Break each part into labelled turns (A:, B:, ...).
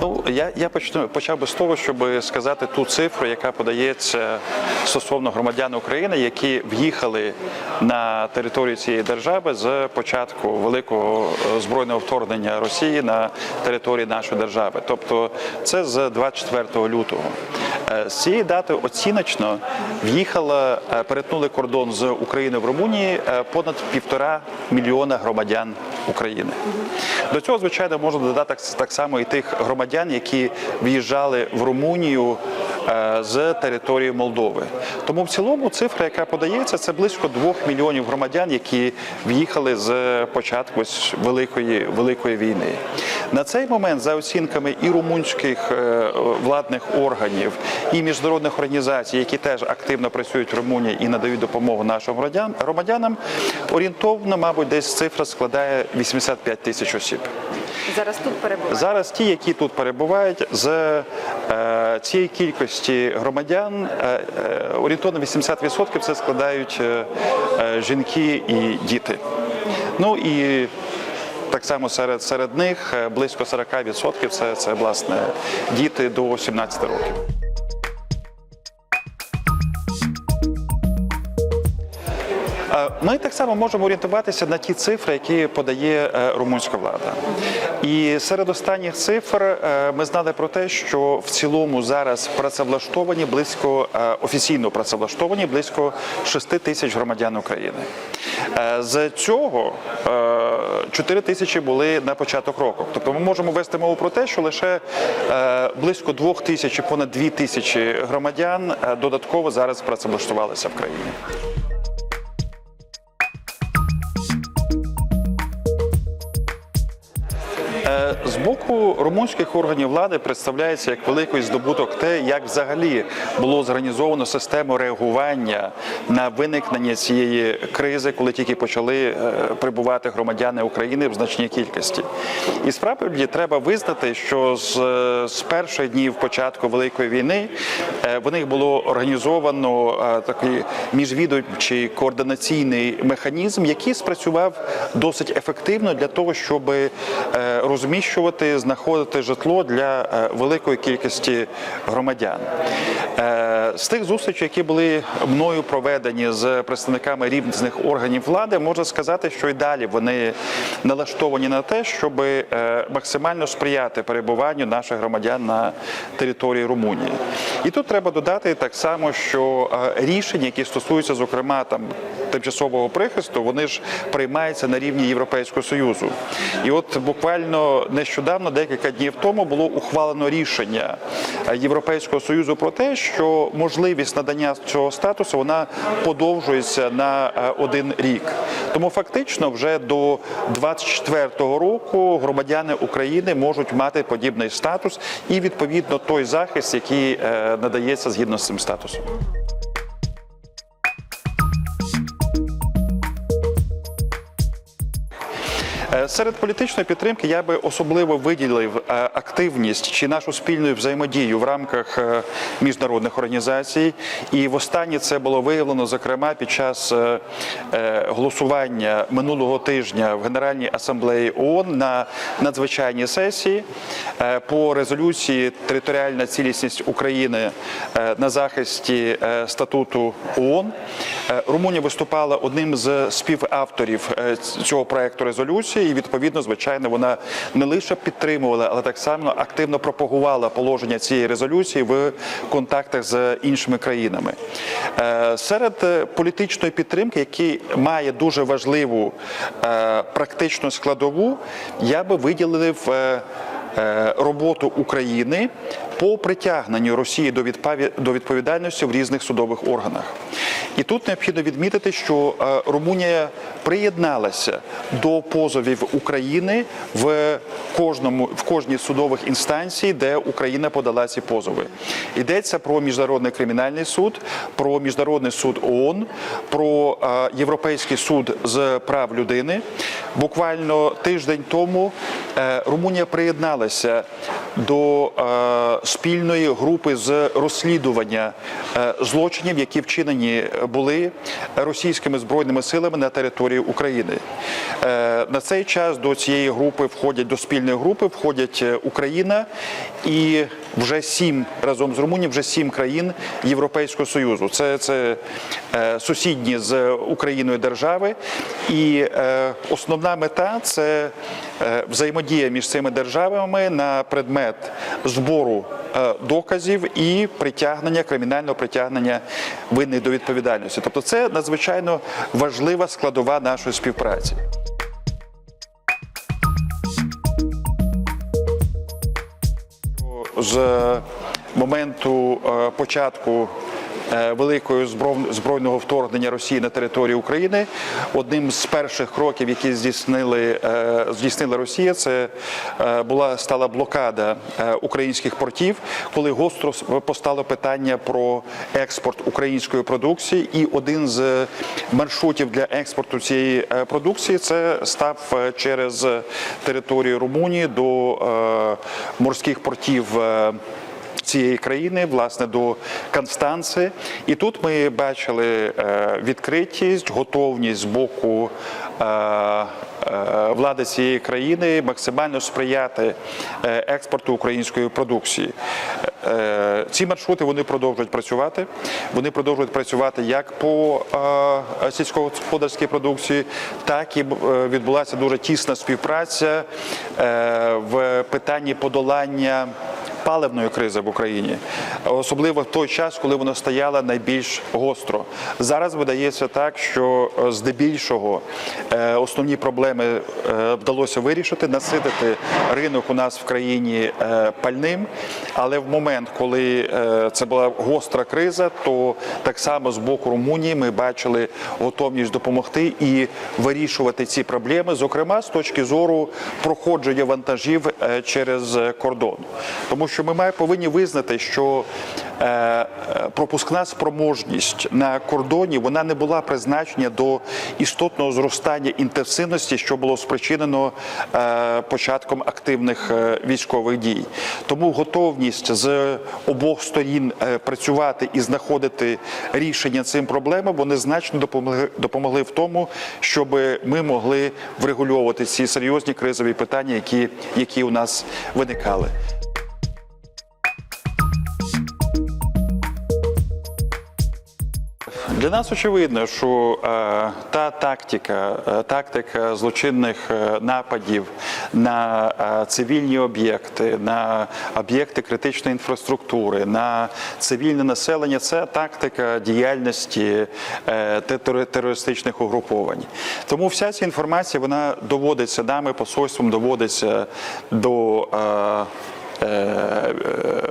A: Ну я, я почну почав би з того, щоб сказати ту цифру, яка подається стосовно громадян України, які в'їхали на територію цієї держави з початку великого е, збройного вторгнення Росії на території нашої держави. Тобто це з 24 лютого. Е, З цієї дати оціночно в'їхало, е, перетнули кордон з України в Румунії понад півтора мільйона громадян України. До цього, звичайно, можна додати так, само і тих громадян, які в'їжджали в Румунію з території Молдови. Тому в цілому цифра, яка подається, це близько двох мільйонів громадян, які в'їхали з початку великої великої війни. На цей момент, за оцінками і румунських е, владних органів, і міжнародних організацій, які теж активно працюють в Румунії і надають допомогу нашим громадянам, орієнтовно, мабуть, десь цифра складає 85 тисяч осіб.
B: Зараз тут перебувають.
A: Зараз ті, які тут перебувають, з е, цієї кількості громадян е, е, орієнтовно 80% це складають жінки і діти. Ну і так само серед, серед них близько 40% це, це власне діти до 17 років. Ми так само можемо орієнтуватися на ті цифри, які подає е, румунська влада. І серед останніх цифр е, ми знали про те, що в цілому зараз працевлаштовані близько е, офіційно працевлаштовані близько 6 тисяч громадян України. Е, З цього 4 тисячі були на початок року. Тобто ми можемо вести мову про те, що лише е, близько 2 тисяч, понад 2 тисячі громадян е, додатково зараз працевлаштувалися в країні. З боку румунських органів влади представляється як великий здобуток те, як взагалі було зорганізовано систему реагування на виникнення цієї кризи, коли тільки почали е, прибувати громадяни України в значній кількості. І справді треба визнати, що з, з перших днів початку великої війни е, в них було організовано е, такий міжвідомчий координаційний механізм, який спрацював досить ефективно для того, щоб е, розміщувати, знаходити житло для е, великої кількості громадян. З тих зустрічей, які були мною проведені з представниками різних органів влади, можна сказати, що і далі вони налаштовані на те, щоб е, максимально сприяти перебуванню наших громадян на території Румунії. І тут треба додати так само, що е, рішення, які стосуються, зокрема, там тимчасового прихисту, вони ж приймаються на рівні Європейського союзу. І от буквально нещодавно, декілька днів тому, було ухвалено рішення е, Європейського союзу про те, що можливість надання цього статусу вона подовжується на е, один рік. Тому фактично вже до 24-го року громадяни України можуть мати подібний статус і відповідно той захист, який е, надається згідно з цим статусом. Серед політичної підтримки я би особливо виділив е, активність чи нашу спільну взаємодію в рамках е, міжнародних організацій. І востаннє це було виявлено зокрема під час е, голосування минулого тижня в Генеральній асамблеї ООН на надзвичайній сесії по резолюції Територіальна цілісність України на захисті статуту ООН. Румунія виступала одним з співавторів цього проекту резолюції, відповідно, звичайно, вона не лише підтримувала, але так само активно пропагувала положення цієї резолюції в контактах з іншими країнами. Е, Серед е, політичної підтримки, які має дуже важливу е, практичну складову, я би виділив. Роботу України по притягненню Росії до відповідальності в різних судових органах. І тут необхідно відмітити, що е, Румунія приєдналася до позовів України в кожному в кожній судових інстанцій, де Україна подала ці позови. Йдеться про міжнародний кримінальний суд, про міжнародний суд ООН, про е, Європейський суд з прав людини. Буквально тиждень тому е, Румунія приєдналася до спільної групи з розслідування е, злочинів, які вчинені були російськими збройними силами на території України. Е, На цей час до цієї групи входять до спільної групи, входять е, Україна і вже сім разом з Румунією, вже сім країн Європейського Союзу. Це, це сусідні з Україною держави. І основна мета це взаємодія між цими державами на предмет збору доказів і притягнення кримінального притягнення винних до відповідальності. Тобто, це надзвичайно важлива складова нашої співпраці. З моменту е, початку е, великої збров- збройного вторгнення Росії на територію України одним з перших кроків, які здійснили е, здійснила Росія, це е, була стала блокада е, українських портів, коли гостро постало питання про експорт української продукції, і один з маршрутів для експорту цієї е, продукції це став е, через територію Румунії до е, морських портів. Цієї країни, власне, до Констанци. І тут ми бачили е, відкритість, готовність з боку е, е, влади цієї країни максимально сприяти експорту української продукції. Ці маршрути вони продовжують працювати. Вони продовжують працювати як по сільськогосподарській продукції, так і відбулася дуже тісна співпраця в питанні подолання паливної кризи в Україні, особливо в той час, коли вона стояла найбільш гостро. Зараз видається так, що е, здебільшого е, основні проблеми е, вдалося вирішити, наситити ринок у нас в країні пальним. Але в момент, коли це була гостра криза, то так само з боку Румунії ми бачили готовність допомогти і вирішувати ці проблеми, зокрема з точки зору проходження вантажів через кордон. Тому що ми має- повинні визнати, що е, е, пропускна спроможність на кордоні вона не була призначена до істотного зростання інтенсивності, що було спричинено е, початком активних військових дій. Тому готовність з обох сторін працювати і знаходити рішення цим проблемам, вони значно допомогли в тому, щоб ми могли врегульовувати ці серйозні кризові питання, які, які у нас виникали. Для нас очевидно, що е, та тактика, е, тактика злочинних е, нападів на цивільні об'єкти, на об'єкти критичної інфраструктури, на цивільне населення це тактика діяльності терористичних угруповань. Тому вся ця інформація вона доводиться нами, посольством доводиться до. Е, е,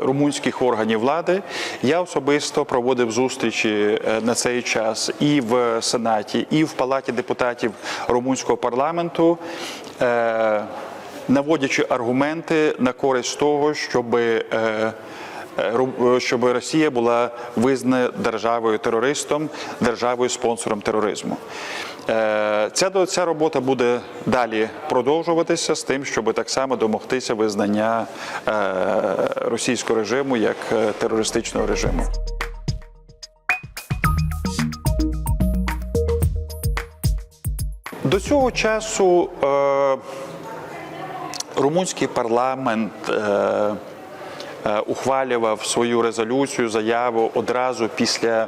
A: румунських органів влади. Я особисто проводив зустрічі е, на цей час і в Сенаті, і в Палаті депутатів румунського парламенту. Наводячи аргументи на користь того, щоб Ру- щоб Росія була визнана державою терористом, державою спонсором тероризму. Е, Ця, ця робота буде далі продовжуватися з тим, щоб так само домогтися визнання е, російського режиму як е, терористичного режиму. До цього часу е, румунський парламент е, ухвалював свою резолюцію, заяву одразу після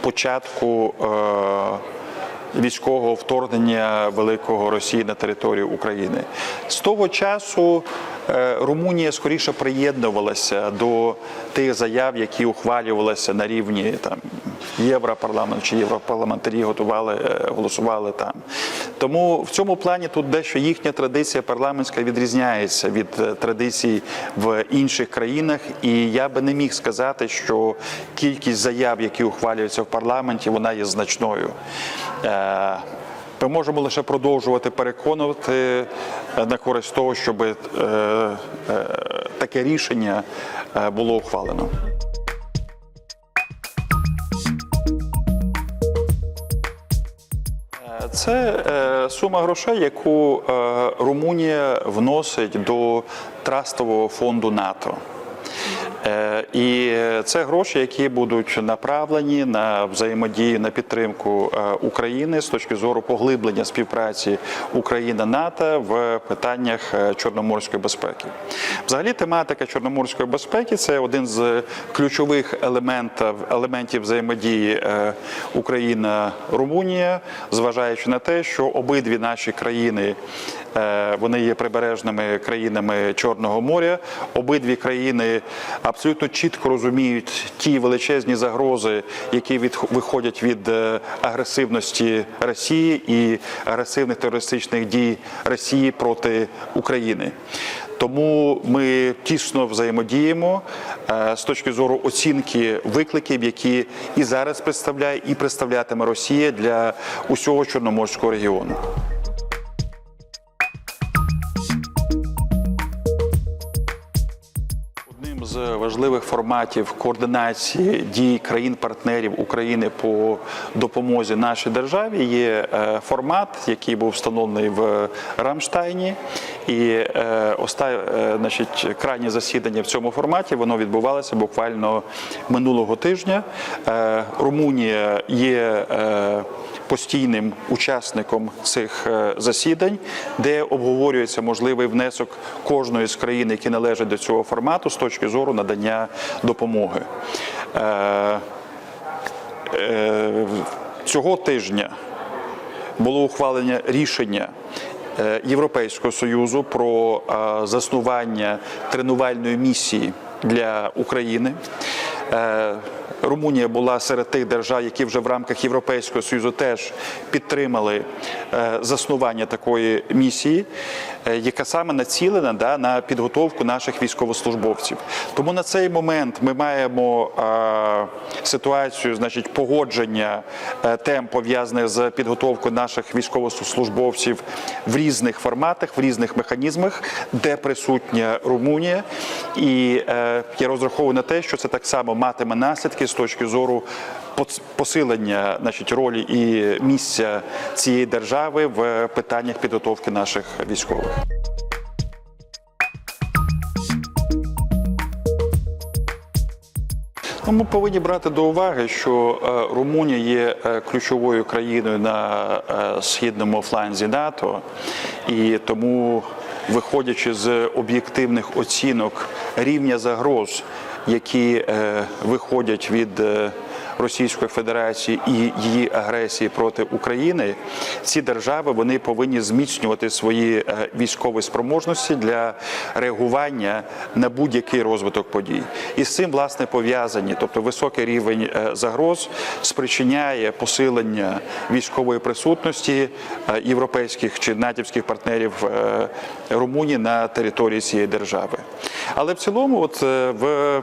A: початку е, військового вторгнення великого Росії на територію України. З того часу е, Румунія скоріше приєднувалася до тих заяв, які ухвалювалися на рівні там Європарламент чи європарламентарі готували, е, голосували там. Тому в цьому плані тут дещо їхня традиція парламентська відрізняється від е, традицій в інших країнах. І я би не міг сказати, що кількість заяв, які ухвалюються в парламенті, вона є значною. Е, Ми можемо лише продовжувати переконувати на користь того, щоб таке рішення було ухвалено. Це е, сума грошей, яку е, Румунія вносить до трастового фонду НАТО. Е, І це гроші, які будуть направлені на взаємодію на підтримку е, України з точки зору поглиблення співпраці Україна-НАТО в питаннях е, чорноморської безпеки. Взагалі, тематика чорноморської безпеки це один з ключових елементів елементів взаємодії е, Україна-Румунія, зважаючи на те, що обидві наші країни. Е, Вони є прибережними країнами Чорного моря. Обидві країни абсолютно чітко розуміють ті величезні загрози, які від, виходять від е, агресивності Росії і агресивних терористичних дій Росії проти України. Тому ми тісно взаємодіємо е, з точки зору оцінки викликів, які і зараз представляє, і представлятиме Росія для усього чорноморського регіону. З важливих форматів координації дій країн-партнерів України по допомозі нашій державі є е, формат, який був встановлений в Рамштайні. І е, оста- е, значить, крайнє засідання в цьому форматі воно відбувалося буквально минулого тижня. Румунія є постійним учасником цих е, засідань, де обговорюється можливий внесок кожної з країн, які належать до цього формату, з точки зору надання допомоги. Е, е, Цього тижня було ухвалення рішення Європейського союзу про заснування тренувальної місії для України. Е, Румунія була серед тих держав, які вже в рамках Європейського союзу теж підтримали е, заснування такої місії, е, яка саме націлена да, на підготовку наших військовослужбовців. Тому на цей момент ми маємо ситуацію, значить, погодження тем пов'язаних з підготовкою наших військовослужбовців в різних форматах, в різних механізмах, де присутня Румунія. І я розраховую на те, що це так само матиме наслідки з точки зору посилення значить, ролі і місця цієї держави в питаннях підготовки наших військових. Ну, Ми повинні брати до уваги, що е, Румунія є е, ключовою країною на е, східному фланзі НАТО, і тому, виходячи з об'єктивних оцінок рівня загроз, які е, виходять від е, Російської Федерації і її агресії проти України, ці держави вони повинні зміцнювати свої е, військові спроможності для реагування на будь-який розвиток подій. І з цим власне пов'язані, тобто високий рівень е, загроз спричиняє посилення військової присутності е, європейських чи натівських партнерів Румунії на території цієї держави. Але в цілому, от в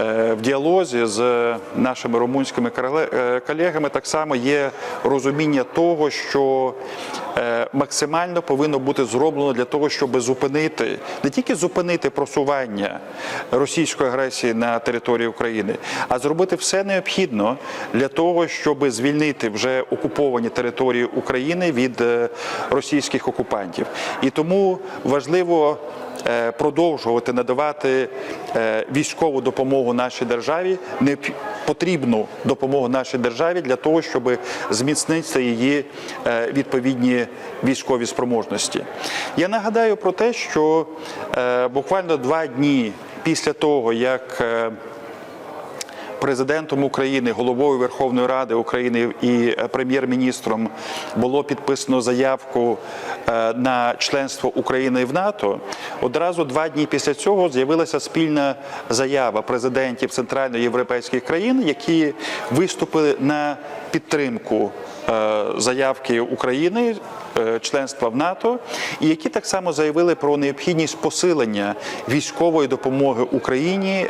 A: в діалозі з нашими румунськими е, колегами так само є розуміння того, що е, максимально повинно бути зроблено для того, щоб зупинити не тільки зупинити просування російської агресії на території України, а зробити все необхідно для того, щоб звільнити вже окуповані території України від е, російських окупантів. І тому важливо е, продовжувати надавати е, військову допомогу нашій державі, не потрібну допомогу нашій державі для того, щоб зміцнити її е, відповідні військові спроможності. Я нагадаю про те, що е, буквально два дні після того, як е, президентом України, головою Верховної Ради України і е, прем'єр-міністром було підписано заявку е, на членство України в НАТО. Одразу два дні після цього з'явилася спільна заява президентів центральноєвропейських країн, які виступили на підтримку е, заявки України. Членства в НАТО, і які так само заявили про необхідність посилення військової допомоги Україні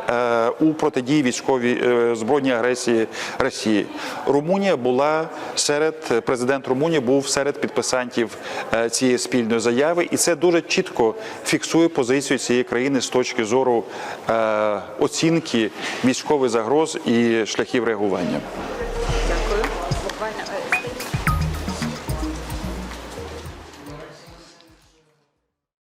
A: у протидії військовій збройній агресії Росії. Румунія була серед президент Румунії був серед підписантів е, цієї спільної заяви, і це дуже чітко фіксує позицію цієї країни з точки зору е, оцінки військових загроз і шляхів реагування.